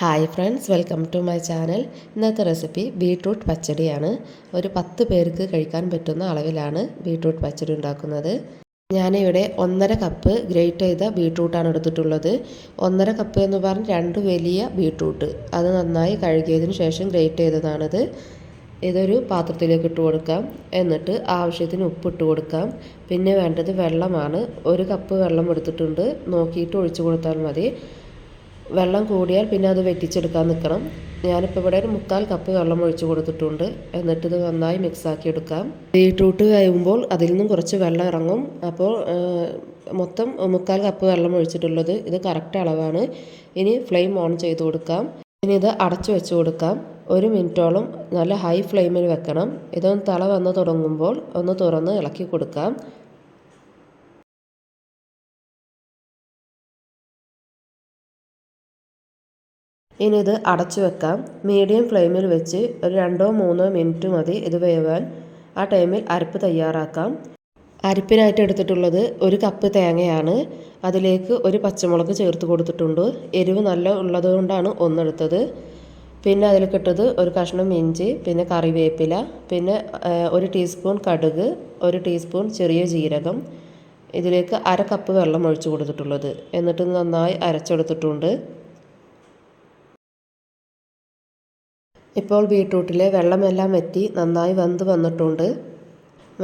Hi friends welcome to my channel ഇന്നത്തെ recipe beetroot പച്ചടിയാണ്. ഒരു പത്ത് പേർക്ക് കഴിക്കാൻ പറ്റുന്ന അളവിലാണ് ബീട്രൂട്ട് പച്ചടി ഉണ്ടാക്കുന്നത്. ഞാനിവിടെ ഒന്നര കപ്പ് ഗ്രേറ്റ് ചെയ്ത ബീട്രൂട്ടാണ് എടുത്തിട്ടുള്ളത്. ഒന്നര കപ്പ് എന്ന് പറഞ്ഞ് രണ്ട് വലിയ ബീട്രൂട്ട് അത് നന്നായി കഴുകിയതിന് ശേഷം ഗ്രേറ്റ് ചെയ്തതാണിത്. ഇതൊരു പാത്രത്തിലേക്ക് ഇട്ട് കൊടുക്കാം. എന്നിട്ട് ആവശ്യത്തിന് ഉപ്പ് ഇട്ട് കൊടുക്കാം. പിന്നെ വേണ്ടത് വെള്ളമാണ്. ഒരു കപ്പ് വെള്ളം എടുത്തിട്ടുണ്ട്. നോക്കിയിട്ട് ഒഴിച്ചു കൊടുത്താൽ മതി. വെള്ളം കൂടിയാൽ പിന്നെ അത് വെറ്റിച്ചെടുക്കാൻ നിൽക്കണം. ഞാനിപ്പോൾ ഇവിടെ ഒരു മുക്കാൽ കപ്പ് വെള്ളം ഒഴിച്ചു കൊടുത്തിട്ടുണ്ട്. എന്നിട്ട് ഇത് നന്നായി മിക്സാക്കി എടുക്കാം. ബീട്രൂട്ട് കഴിയുമ്പോൾ അതിൽ നിന്നും കുറച്ച് വെള്ളം ഇറങ്ങും. അപ്പോൾ മൊത്തം മുക്കാൽ കപ്പ് വെള്ളം ഒഴിച്ചിട്ടുള്ളത് ഇത് കറക്റ്റ് അളവാണ്. ഇനി ഫ്ലെയിം ഓൺ ചെയ്ത് കൊടുക്കാം. ഇനി ഇത് അടച്ചു വെച്ച് കൊടുക്കാം. ഒരു മിനിറ്റോളം നല്ല ഹൈ ഫ്ലെയിമിൽ വെക്കണം. ഇതൊന്ന് തള വന്ന് തുടങ്ങുമ്പോൾ ഒന്ന് തുറന്ന് ഇളക്കി കൊടുക്കാം. ഇനി ഇത് അടച്ചു വെക്കാം. മീഡിയം ഫ്ലെയിമിൽ വെച്ച് ഒരു രണ്ടോ മൂന്നോ മിനിറ്റ് മതി ഇത് വേവാൻ. ആ ടൈമിൽ അരപ്പ് തയ്യാറാക്കാം. അരപ്പിനായിട്ട് എടുത്തിട്ടുള്ളത് ഒരു കപ്പ് തേങ്ങയാണ്. അതിലേക്ക് ഒരു പച്ചമുളക് ചേർത്ത് കൊടുത്തിട്ടുണ്ട്. എരിവ് നല്ല ഉള്ളതുകൊണ്ടാണ് ഒന്നെടുത്തത്. പിന്നെ അതിൽ കിട്ടത് ഒരു കഷ്ണം ഇഞ്ചി പിന്നെ കറിവേപ്പില പിന്നെ ഒരു ടീസ്പൂൺ കടുക് ഒരു ടീസ്പൂൺ ചെറിയ ജീരകം. ഇതിലേക്ക് അര കപ്പ് വെള്ളം ഒഴിച്ചു കൊടുത്തിട്ടുള്ളത്. എന്നിട്ട് നന്നായി അരച്ചെടുത്തിട്ടുണ്ട്. ഇപ്പോൾ ബീട്രൂട്ടിലെ വെള്ളമെല്ലാം വറ്റി നന്നായി വെന്ത് വന്നിട്ടുണ്ട്.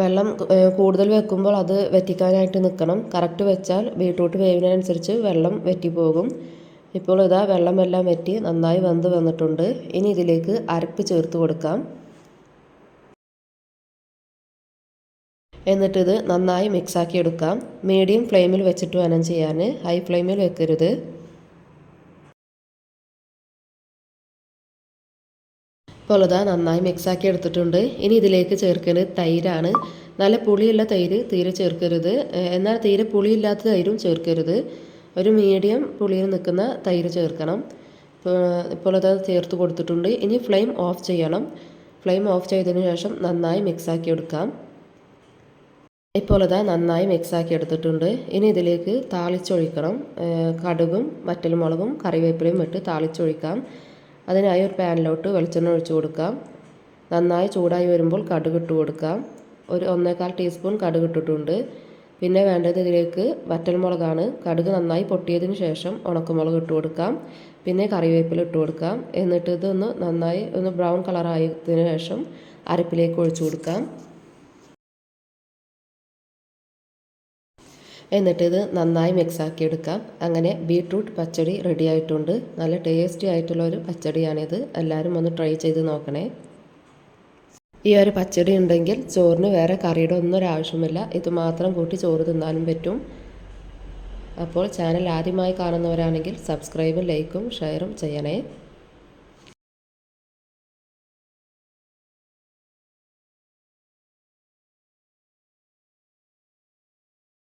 വെള്ളം കൂടുതൽ വെക്കുമ്പോൾ അത് വറ്റിക്കാനായിട്ട് നിൽക്കണം. കറക്റ്റ് വെച്ചാൽ ബീട്രൂട്ട് വേവിനനുസരിച്ച് വെള്ളം വറ്റിപ്പോകും. ഇപ്പോൾ ഇതാ വെള്ളമെല്ലാം വറ്റി നന്നായി വെന്ത് വന്നിട്ടുണ്ട്. ഇനി ഇതിലേക്ക് അരപ്പ് ചേർത്ത് കൊടുക്കാം. എന്നിട്ടിത് നന്നായി മിക്സാക്കി എടുക്കാം. മീഡിയം ഫ്ലെയിമിൽ വെച്ചിട്ട് വേണം ചെയ്യാൻ. ഹൈ ഫ്ലെയിമിൽ വെക്കരുത്. ഇപ്പോൾ ഇതാ നന്നായി മിക്സാക്കി എടുത്തിട്ടുണ്ട്. ഇനി ഇതിലേക്ക് ചേർക്കുന്നത് തൈരാണ്. നല്ല പുളിയുള്ള തൈര് തീരെ ചേർക്കരുത്. എന്നാൽ തീരെ പുളിയില്ലാത്ത തൈരും ചേർക്കരുത്. ഒരു മീഡിയം പുളിയിൽ നിൽക്കുന്ന തൈര് ചേർക്കണം. ഇപ്പോൾ അത് ചേർത്ത് കൊടുത്തിട്ടുണ്ട്. ഇനി ഫ്ലെയിം ഓഫ് ചെയ്യണം. ഫ്ലെയിം ഓഫ് ചെയ്തതിന് ശേഷം നന്നായി മിക്സാക്കി എടുക്കാം. ഇപ്പോൾ ഇതാ നന്നായി മിക്സാക്കി എടുത്തിട്ടുണ്ട്. ഇനി ഇതിലേക്ക് താളിച്ചൊഴിക്കണം. കടുകും വറ്റൽമുളകും കറിവേപ്പിലയും ഇട്ട് താളിച്ചൊഴിക്കാം. അതിനായി ഒരു പാനിലോട്ട് വെളിച്ചെണ്ണ ഒഴിച്ചു കൊടുക്കാം. നന്നായി ചൂടായി വരുമ്പോൾ കടുക് ഇട്ട് കൊടുക്കാം. ഒരു ഒന്നേകാൽ ടീസ്പൂൺ കടുക് ഇട്ടിട്ടുണ്ട്. പിന്നെ വേണ്ടത് ഇതിലേക്ക് വറ്റൽമുളകാണ്. കടുക് നന്നായി പൊട്ടിയതിന് ശേഷം ഉണക്കമുളക് ഇട്ട് കൊടുക്കാം. പിന്നെ കറിവേപ്പില ഇട്ട് കൊടുക്കാം. എന്നിട്ട് ഇതൊന്ന് നന്നായി ഒന്ന് ബ്രൗൺ കളറായതിനു ശേഷം അരപ്പിലേക്ക് ഒഴിച്ചു കൊടുക്കാം. എന്നിട്ട് ഇത് നന്നായി മിക്സാക്കി എടുക്കാം അങ്ങനെ ബീട്രൂട്ട് പച്ചടി റെഡി ആയിട്ടുണ്ട്. നല്ല ടേസ്റ്റി ആയിട്ടുള്ള ഒരു പച്ചടിയാണിത്. എല്ലാവരും ഒന്ന് ട്രൈ ചെയ്ത് നോക്കണേ. ഈ ഒരു പച്ചടി ഉണ്ടെങ്കിൽ ചോറിന് വേറെ കറിയുടെ ഒന്നും ഒരു ആവശ്യമില്ല ഇത് മാത്രം കൂട്ടി ചോറ് തിന്നാനും പറ്റും. അപ്പോൾ ചാനൽ ആദ്യമായി കാണുന്നവരാണെങ്കിൽ സബ്സ്ക്രൈബും ലൈക്കും ഷെയറും ചെയ്യണേ.